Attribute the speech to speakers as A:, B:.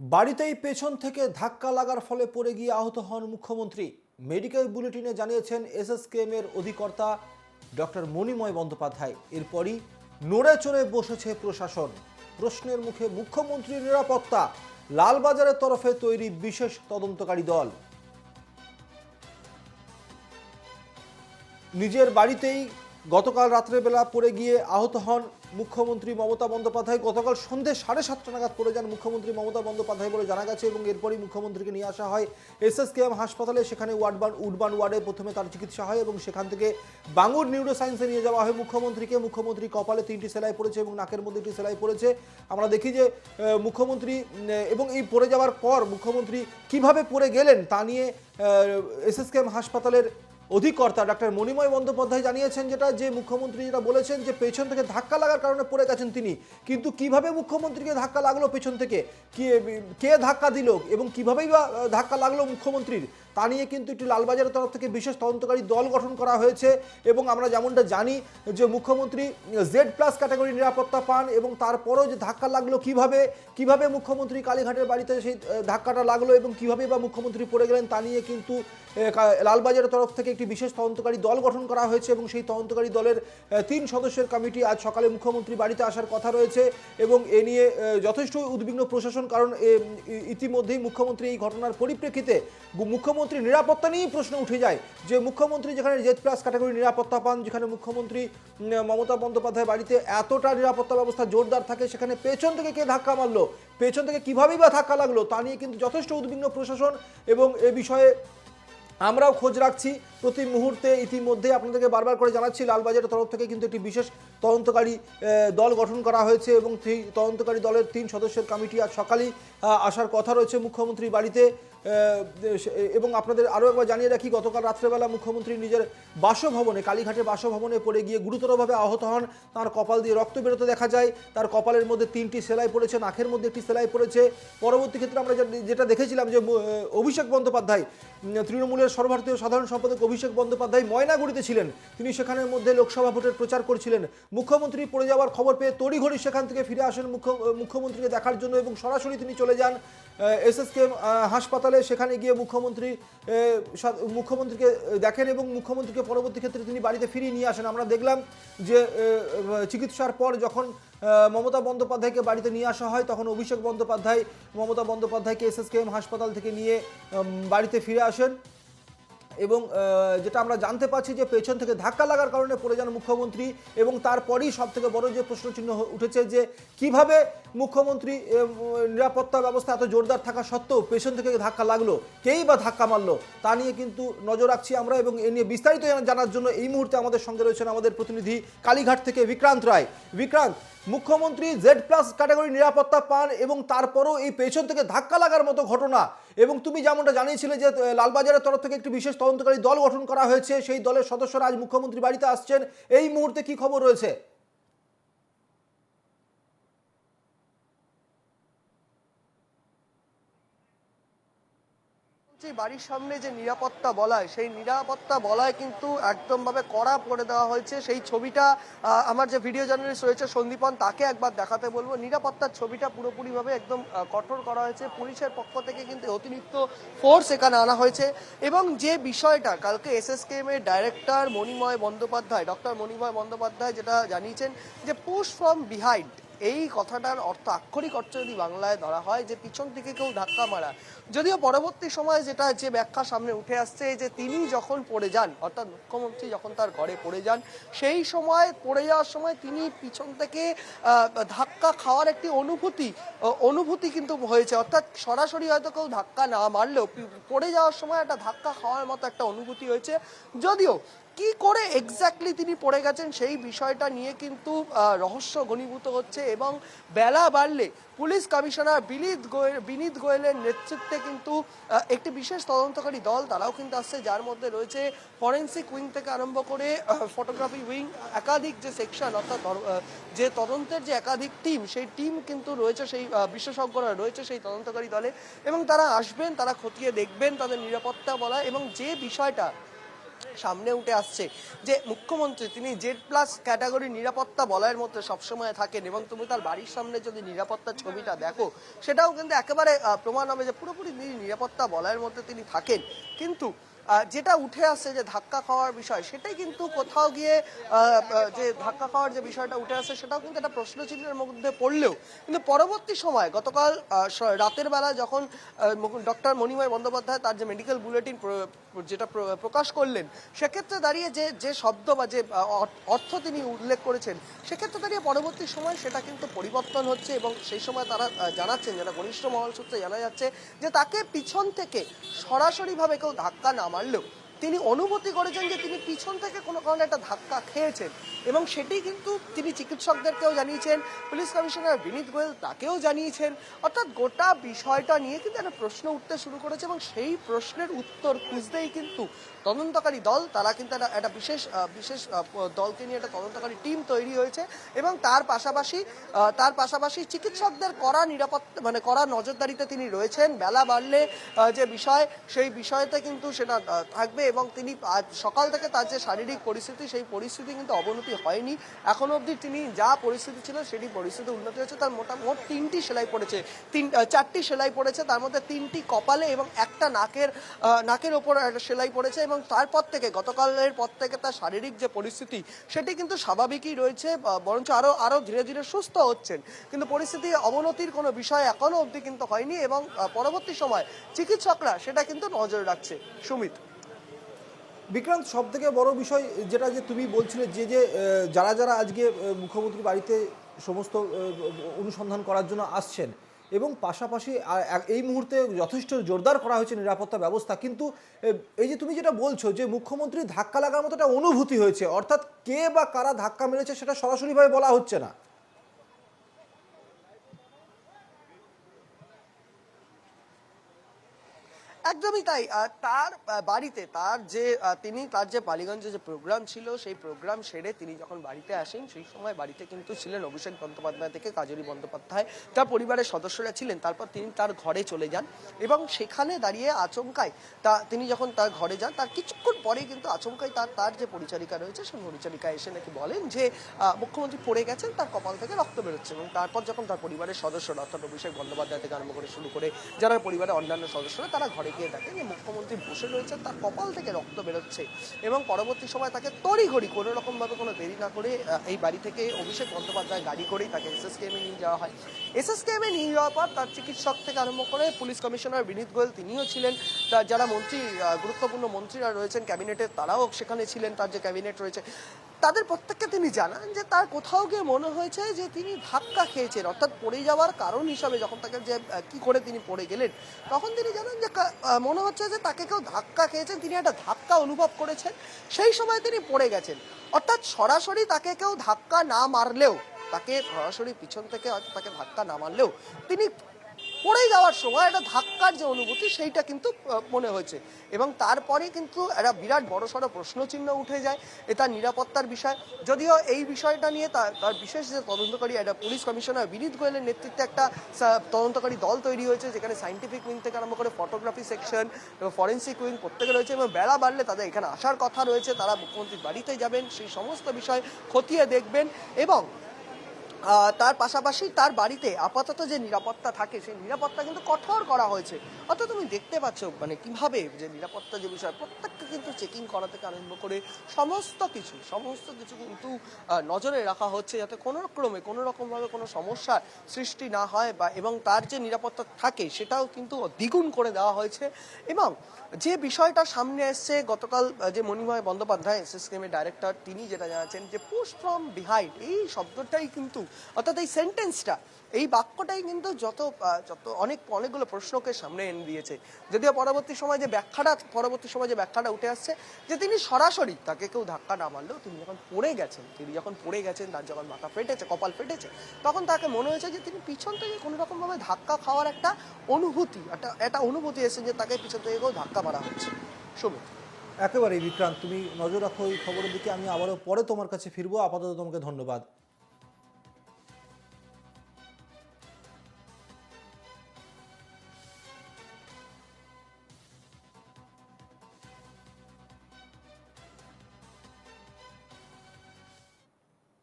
A: বাড়িতেই পেছন থেকে ধাক্কা লাগার ফলে পড়ে গিয়ে আহত হন মুখ্যমন্ত্রী। মেডিকেল বুলেটিনে জানিয়েছেন এস এসএসকেএম এর অধিকর্তা ডক্টর মণিময় বন্দ্যোপাধ্যায়। এরপরই নড়ে চড়ে বসেছে প্রশাসন। প্রশ্নের মুখে মুখ্যমন্ত্রীর নিরাপত্তা। লালবাজারের তরফে তৈরি বিশেষ তদন্তকারী দল। নিজের বাড়িতেই গতকাল রাত্রেবেলা পড়ে গিয়ে আহত হন মুখ্যমন্ত্রী মমতা বন্দ্যোপাধ্যায়। গতকাল সন্ধে সাড়ে সাতটা নাগাদ পড়ে যান মুখ্যমন্ত্রী মমতা বন্দ্যোপাধ্যায় বলে জানা গেছে এবং এরপরই মুখ্যমন্ত্রীকে নিয়ে আসা হয় এসএসকেএম হাসপাতালে। সেখানে ওয়ার্ড ওয়ার্ডবান, উডবান ওয়ার্ডে প্রথমে তার চিকিৎসা হয় এবং সেখান থেকে বাঙুর নিউরো সায়েন্সে নিয়ে যাওয়া হয় মুখ্যমন্ত্রীকে। মুখ্যমন্ত্রী কপালে তিনটি সেলাই পড়েছে এবং নাকের মধ্যে একটি সেলাই পড়েছে। আমরা দেখি যে মুখ্যমন্ত্রী এবং এই পড়ে যাওয়ার পর মুখ্যমন্ত্রী কীভাবে পড়ে গেলেন তা নিয়ে এসএসকেএম হাসপাতালের অধিকর্তা ডাক্তার মণিময় বন্দ্যোপাধ্যায় জানিয়েছেন যেটা, যে মুখ্যমন্ত্রী যেটা বলেছেন যে পেছন থেকে ধাক্কা লাগার কারণে পড়ে গেছেন তিনি। কিন্তু কীভাবে মুখ্যমন্ত্রীকে ধাক্কা লাগল পেছন থেকে? কে কে ধাক্কা দিল এবং কিভাবেই বা ধাক্কা লাগল মুখ্যমন্ত্রীর? তা নিয়ে কিন্তু একটি লালবাজারের তরফ থেকে বিশেষ তদন্তকারী দল গঠন করা হয়েছে এবং আমরা যেমনটা জানি যে মুখ্যমন্ত্রী জেড প্লাস ক্যাটাগরি নিরাপত্তা পান এবং তারপরও যে ধাক্কা লাগল কীভাবে কীভাবে মুখ্যমন্ত্রী কালীঘাটের বাড়িতে সেই ধাক্কাটা লাগল এবং কীভাবে বা মুখ্যমন্ত্রী পড়ে গেলেন তা নিয়ে কিন্তু লালবাজারের তরফ থেকে একটি বিশেষ তদন্তকারী দল গঠন করা হয়েছে এবং সেই তদন্তকারী দলের তিন সদস্যের কমিটি আজ সকালে মুখ্যমন্ত্রী বাড়িতে আসার কথা রয়েছে এবং এ নিয়ে যথেষ্ট উদ্বিগ্ন প্রশাসন কারণ ইতিমধ্যেই মুখ্যমন্ত্রী এই ঘটনার পরিপ্রেক্ষিতে গু- মুখ্যমন্ত্রী নিরাপত্তা নিয়েই প্রশ্ন উঠে যায় যে মুখ্যমন্ত্রী যেখানে জেড প্লাস ক্যাটাগরি নিরাপত্তা পান, যেখানে মুখ্যমন্ত্রী মমতা বন্দ্যোপাধ্যায় বাড়িতে এতটা নিরাপত্তা ব্যবস্থা জোরদার থাকে, সেখানে পেছন থেকে কে ধাক্কা মারলো, পেছন থেকে কীভাবেই বা ধাক্কা লাগল, তা নিয়ে কিন্তু যথেষ্ট উদ্বিগ্ন প্রশাসন এবং এ বিষয়ে আমরাও খোঁজ রাখছি। প্রতি মুহূর্তে ইতিমধ্যে আপনাদেরকে বারবার করে জানাচ্ছি, লালবাজারের তরফ থেকে কিন্তু একটি বিশেষ তদন্তকারী দল গঠন করা হয়েছে এবং সেই তদন্তকারী দলের তিন সদস্যের কমিটি আজ সকালেই আসার কথা রয়েছে মুখ্যমন্ত্রী বাড়িতে। এবং আপনাদের আরও একবার জানিয়ে রাখি, গতকাল রাত্রেবেলা মুখ্যমন্ত্রী নিজের বাসভবনে কালীঘাটের বাসভবনে পড়ে গিয়ে গুরুতরভাবে আহত হন। তার কপাল দিয়ে রক্ত বেরোতে দেখা যায়। তার কপালের মধ্যে তিনটি সেলাই পড়েছে, নাকের মধ্যে একটি সেলাই পড়েছে। পরবর্তী ক্ষেত্রে আমরা যেটা দেখেছিলাম যে অভিষেক বন্দ্যোপাধ্যায় তৃণমূলের সর্বভারতীয় সাধারণ সম্পাদক অভিষেক বন্দ্যোপাধ্যায় ময়নাগুড়িতে ছিলেন। তিনি সেখানের মধ্যে লোকসভা ভোটের প্রচার করছিলেন। মুখ্যমন্ত্রী পড়ে যাওয়ার খবর পেয়ে তড়িঘড়ি সেখান থেকে ফিরে আসেন মুখ্য মুখ্যমন্ত্রীকে দেখার জন্য এবং সরাসরি তিনি চলে যান এসএসকেএম হাসপাতালে সেখানে গিয়ে মুখ্যমন্ত্রী মুখ্যমন্ত্রীকে দেখেন এবং মুখ্যমন্ত্রীকে পরবর্তী ক্ষেত্রে তিনি বাড়িতে ফিরিয়ে নিয়ে আসেন। আমরা দেখলাম যে চিকিৎসার পর যখন মমতা বন্দ্যোপাধ্যায়কে বাড়িতে নিয়ে আসা হয়, তখন অভিষেক বন্দ্যোপাধ্যায়, মমতা বন্দ্যোপাধ্যায়কে এসএসকেএম হাসপাতাল থেকে নিয়ে বাড়িতে ফিরে আসেন। এবং যেটা আমরা জানতে পারছি যে পেছন থেকে ধাক্কা লাগার কারণে পড়ে যান মুখ্যমন্ত্রী এবং তারপরই সব থেকে বড় যে প্রশ্নচিহ্ন উঠেছে যে কীভাবে মুখ্যমন্ত্রী নিরাপত্তা ব্যবস্থা এত জোরদার থাকা সত্ত্বেও পেছন থেকে ধাক্কা লাগল, কেই বা ধাক্কা মারলো, তা নিয়ে কিন্তু নজর রাখছি আমরা এবং এ নিয়ে বিস্তারিত জানার জন্য এই মুহূর্তে আমাদের সঙ্গে রয়েছেন আমাদের প্রতিনিধি কালীঘাট থেকে বিক্রান্ত রায়। বিক্রান্ত মুখ্যমন্ত্রী জেড প্লাস ক্যাটাগরি নিরাপত্তা পান এবং তারপরও এই পেছন থেকে ধাক্কা লাগার মতো ঘটনা। এবং তুমি যেমনটা জানিয়েছিলে যে লালবাজারের তরফ থেকে একটি বিশেষ তদন্তকারী দল গঠন করা হয়েছে। সেই দলের সদস্যরা আজ মুখ্যমন্ত্রী বাড়িতে আসছেন। এই মুহূর্তে কি খবর রয়েছে?
B: যে বাড়ির সামনে যে নিরাপত্তা বলায়, সেই নিরাপত্তা বলায় কিন্তু একদমভাবে কড়া করে দেওয়া হয়েছে। সেই ছবিটা আমার যে ভিডিও জার্নালিস্ট রয়েছে সন্দীপন, তাকে একবার দেখাতে বলব। নিরাপত্তার ছবিটা পুরোপুরিভাবে একদম কঠোর করা হয়েছে। পুলিশের পক্ষ থেকে কিন্তু অতিরিক্ত ফোর্স এখানে আনা হয়েছে। এবং যে বিষয়টা, কালকে এসএসকেএম এর ডাইরেক্টর মণিময় বন্দ্যোপাধ্যায় ডক্টর মণিময় বন্দ্যোপাধ্যায় যেটা জানিয়েছেন যে পুশ ফ্রম বিহাইন্ড এই কথাটার অর্থ আক্ষরিক অর্থ যদি বাংলায় ধরা হয় যে পিছন থেকে কেউ ধাক্কা মারা, যদিও পরবর্তী সময়ে যেটা যে ব্যাখ্যা সামনে উঠে আসছে যে তিনি যখন পড়ে যান, অর্থাৎ মুখ্যমন্ত্রী যখন তার ঘরে পড়ে যান, সেই সময়, পড়ে যাওয়ার সময় তিনি পিছন থেকে ধাক্কা খাওয়ার একটি অনুভূতি অনুভূতি কিন্তু হয়েছে। অর্থাৎ সরাসরি হয়তো কেউ ধাক্কা না মারলেও পড়ে যাওয়ার সময় একটা ধাক্কা খাওয়ার মতো একটা অনুভূতি হয়েছে। যদিও কি করে এক্স্যাক্টলি তিনি পড়ে গেছেন সেই বিষয়টা নিয়ে কিন্তু রহস্য ঘনীভূত হচ্ছে এবং বেলা বাড়লে পুলিশ কমিশনার বিনীত গোয়েল, বিনীত গোয়েলের নেতৃত্বে কিন্তু একটি বিশেষ তদন্তকারী দল তারাও কিন্তু আসছে, যার মধ্যে রয়েছে ফরেন্সিক উইং থেকে আরম্ভ করে ফটোগ্রাফি উইং একাধিক যে সেকশন অর্থাৎ যে তদন্তের যে একাধিক টিম সেই টিম কিন্তু রয়েছে সেই বিশেষজ্ঞরা রয়েছে সেই তদন্তকারী দলে এবং তারা আসবেন, তারা খতিয়ে দেখবেন, তাদের নিরাপত্তা বলা এবং যে বিষয়টা সামনে উঠে আসছে যে মুখ্যমন্ত্রী, তিনি জেড প্লাস ক্যাটাগরি নিরাপত্তা বলয়ের মধ্যে সবসময় থাকেন এবং তুমি তার বাড়ির সামনে যদি নিরাপত্তার ছবিটা দেখো, সেটাও কিন্তু একেবারে প্রমাণ হবে যে পুরোপুরি নিরাপত্তা বলয়ের মধ্যে তিনি থাকেন। কিন্তু যেটা উঠে আসছে যে ধাক্কা খাওয়ার বিষয়, সেটাই কিন্তু কোথাও গিয়ে যে ধাক্কা খাওয়ার যে বিষয়টা উঠে আসছে সেটাও কিন্তু একটা প্রশ্নচিহ্নের মধ্যে পড়লেও, কিন্তু পরবর্তী সময়, গতকাল রাতের বেলা যখন ডক্টর মণিময় বন্দ্যোপাধ্যায় তার যে মেডিকেল বুলেটিন যেটা প্রকাশ করলেন, সেক্ষেত্রে দাঁড়িয়ে যে যে শব্দ বা যে অর্থ তিনি উল্লেখ করেছেন, সেক্ষেত্রে দাঁড়িয়ে পরবর্তী সময় সেটা কিন্তু পরিবর্তন হচ্ছে এবং সেই সময় তারা জানাচ্ছেন, যারা ঘনিষ্ঠ মহল সূত্রে জানা যাচ্ছে যে তাকে পিছন থেকে সরাসরিভাবে কেউ ধাক্কা না মারলেও তিনি অনুভূতি করেছেন যে তিনি পিছন থেকে কোনো কারণে একটা ধাক্কা খেয়েছেন। এবং সেটি কিন্তু তিনি চিকিৎসকদেরকেও জানিয়েছেন, পুলিশ কমিশনার বিনীত গোয়েল তাকেও জানিয়েছেন। অর্থাৎ গোটা বিষয়টা নিয়ে কিন্তু একটা প্রশ্ন উঠতে শুরু করেছে এবং সেই প্রশ্নের উত্তর খুঁজতেই কিন্তু তদন্তকারী দল, তারা কিন্তু একটা একটা বিশেষ বিশেষ দলকে নিয়ে একটা তদন্তকারী টিম তৈরি হয়েছে এবং তার পাশাপাশি তার পাশাপাশি চিকিৎসকদের কড়া নিরাপত্তা মানে কড়া নজরদারিতে তিনি রয়েছেন। বেলা বাড়লে যে বিষয়, সেই বিষয়তে কিন্তু সেটা থাকবে এবং তিনি আজ সকাল থেকে তার যে শারীরিক পরিস্থিতি, সেই পরিস্থিতি কিন্তু অবনতি হয়নি। এখনও অবধি তিনি যা পরিস্থিতি ছিল সেটি পরিস্থিতি উন্নতি হয়েছে। তার মোটামোট তিনটি সেলাই পড়েছে। তিন চারটি সেলাই পড়েছে। তার মধ্যে তিনটি কপালে এবং একটা নাকের নাকের ওপর একটা সেলাই পড়েছে এবং তারপর থেকে, গতকালের পর থেকে তার শারীরিক যে পরিস্থিতি, সেটি কিন্তু স্বাভাবিকই রয়েছে বরঞ্চ আরও আরও ধীরে ধীরে সুস্থ হচ্ছেন। কিন্তু পরিস্থিতি অবনতির কোনো বিষয় এখনও অবধি কিন্তু হয়নি এবং পরবর্তী সময় চিকিৎসকরা সেটা কিন্তু নজর রাখছে। সুমিত।
A: বিক্রান্ত সব থেকে বড় বিষয় যেটা যে তুমি বলছিলে, যে যে যারা যারা আজকে মুখ্যমন্ত্রী বাড়িতে সমস্ত অনুসন্ধান করার জন্য আসছেন এবং পাশাপাশি এই মুহূর্তে যথেষ্ট জোরদার করা হয়েছে নিরাপত্তা ব্যবস্থা। কিন্তু এই যে তুমি যেটা বলছো যে মুখ্যমন্ত্রী ধাক্কা লাগার মতো একটা অনুভূতি হয়েছে, অর্থাৎ কে বা কারা ধাক্কা মেরেছে সেটা সরাসরিভাবে বলা হচ্ছে না।
B: একদমই তাই। তার বাড়িতে, তার যে তিনি, তার যে পালিগঞ্জে যে প্রোগ্রাম ছিল, সেই প্রোগ্রাম সেরে তিনি যখন বাড়িতে আসেন, সেই সময় বাড়িতে কিন্তু ছিলেন অভিষেক বন্দ্যোপাধ্যায় থেকে কাজরি বন্দ্যোপাধ্যায়। তার পরিবারের সদস্যরা ছিলেন। তারপর তিনি তার ঘরে চলে যান এবং সেখানে দাঁড়িয়ে আচমকায় তা, তিনি যখন তার ঘরে যান, তার কিছুক্ষণ পরেই কিন্তু আচমকায় তার তার যে পরিচারিকা রয়েছে, সেই পরিচারিকা এসে নাকি বলেন যে মুখ্যমন্ত্রী পড়ে গেছেন, তার কপাল থেকে রক্ত বেরোচ্ছে এবং তারপর যখন তার পরিবারের সদস্যরা, অর্থাৎ অভিষেক বন্দ্যোপাধ্যায় থেকে আরম্ভ করে শুরু করে যারা পরিবারের অন্যান্য সদস্যরা, তারা ঘরে গিয়ে দেখেন যে মুখ্যমন্ত্রী বসে রয়েছেন, তার কপাল থেকে রক্ত বেরোচ্ছে এবং পরবর্তী সময় তাকে তড়িঘড়ি কোনো রকমভাবে কোনো দেরি না করে এই বাড়ি থেকে অভিষেক বন্দ্যোপাধ্যায় গাড়ি করেই তাকে এসএসকেএমে নিয়ে যাওয়া হয়। এসএসকেএমে নিয়ে যাওয়ার পর তার চিকিৎসক থেকে আরম্ভ করে পুলিশ কমিশনার বিনীত গোয়েল তিনিও ছিলেন। তার যারা মন্ত্রী গুরুত্বপূর্ণ মন্ত্রীরা রয়েছেন ক্যাবিনেটের তারাও সেখানে ছিলেন, তার যে ক্যাবিনেট রয়েছে। তাদের প্রত্যেককে তিনি জানান যে তার কোথাও গিয়ে মনে হয়েছে যে তিনি ধাক্কা খেয়েছেন, অর্থাৎ পড়ে যাওয়ার কারণ হিসাবে যখন তাকে যে কি করে তিনি পড়ে গেলেন, তখন তিনি জানান যে মনে হচ্ছে যে তাকে কেউ ধাক্কা খেয়েছেন, তিনি একটা ধাক্কা অনুভব করেছেন, সেই সময় তিনি পড়ে গেছেন। অর্থাৎ সরাসরি তাকে কেউ ধাক্কা না মারলেও, তাকে সরাসরি পিছন থেকে হয়তো তাকে ধাক্কা না মারলেও, তিনি পড়ে যাওয়ার সময় একটা ধাক্কার যে অনুভূতি সেইটা কিন্তু মনে হয়েছে। এবং তারপরে কিন্তু একটা বিরাট বড়সড় প্রশ্নচিহ্ন উঠে যায় এটা নিরাপত্তার বিষয়। যদিও এই বিষয়টা নিয়ে তার তার বিশেষ যে তদন্তকারী একটা পুলিশ কমিশনার বিনীত গোয়েলের নেতৃত্বে একটা তদন্তকারী দল তৈরি হয়েছে, যেখানে সাইন্টিফিক উইং থেকে আরম্ভ করে ফটোগ্রাফি সেকশন এবং ফরেন্সিক উইং প্রত্যেকে রয়েছে, এবং বেলা বাড়লে তাদের এখানে আসার কথা রয়েছে। তারা মুখ্যমন্ত্রীর বাড়িতে যাবেন, সেই সমস্ত বিষয় খতিয়ে দেখবেন। এবং তার পাশাপাশি তার বাড়িতে আপাতত যে নিরাপত্তা থাকে, সেই নিরাপত্তা কিন্তু কঠোর করা হয়েছে। অর্থাৎ তুমি দেখতে পাচ্ছ মানে কীভাবে যে নিরাপত্তা যে বিষয় প্রত্যেকটা কিন্তু চেকিং করা থেকে আরম্ভ করে সমস্ত কিছু সমস্ত কিছু কিন্তু নজরে রাখা হচ্ছে যাতে কোনো ক্রমে কোনো রকমভাবে কোনো সমস্যার সৃষ্টি না হয় বা, এবং তার যে নিরাপত্তা থাকে, সেটাও কিন্তু দ্বিগুণ করে দেওয়া হয়েছে। এবং যে বিষয়টা সামনে এসছে, গতকাল যে মণিময় বন্দ্যোপাধ্যায়, এসএসকেএমের ডাইরেক্টর তিনি যেটা জানাচ্ছেন যে পুশ ফ্রম বিহাইন্ড এই শব্দটাই কিন্তু অর্থাৎ এই সেন্টেন্সটা এই বাক্যটাই কিন্তু যত যত অনেক, অনেকগুলো প্রশ্নকে সামনে এনে দিয়েছে। যদিও পরবর্তী সময় যে ব্যাখ্যাটা, পরবর্তী সময় যে ব্যাখ্যাটা উঠে আসছে, যে তিনি সরাসরি তাকে কেউ ধাক্কা না মারলেও তিনি যখন পড়ে গেছেন, তিনি যখন পড়ে গেছেন, তার যখন মাথা ফেটেছে, কপাল ফেটেছে, তখন তাকে মনে হয়েছে যে তিনি পিছন থেকে কোনো রকমভাবে ধাক্কা খাওয়ার একটা অনুভূতি, একটা একটা অনুভূতি এসেছে যে তাকে পিছন থেকে কেউ ধাক্কা মারা হচ্ছে। সুমিত।
A: একেবারেই বিক্রান্ত, তুমি নজর রাখো এই খবরের দিকে, আমি আবারও পরে তোমার কাছে ফিরবো, আপাতত তোমাকে ধন্যবাদ।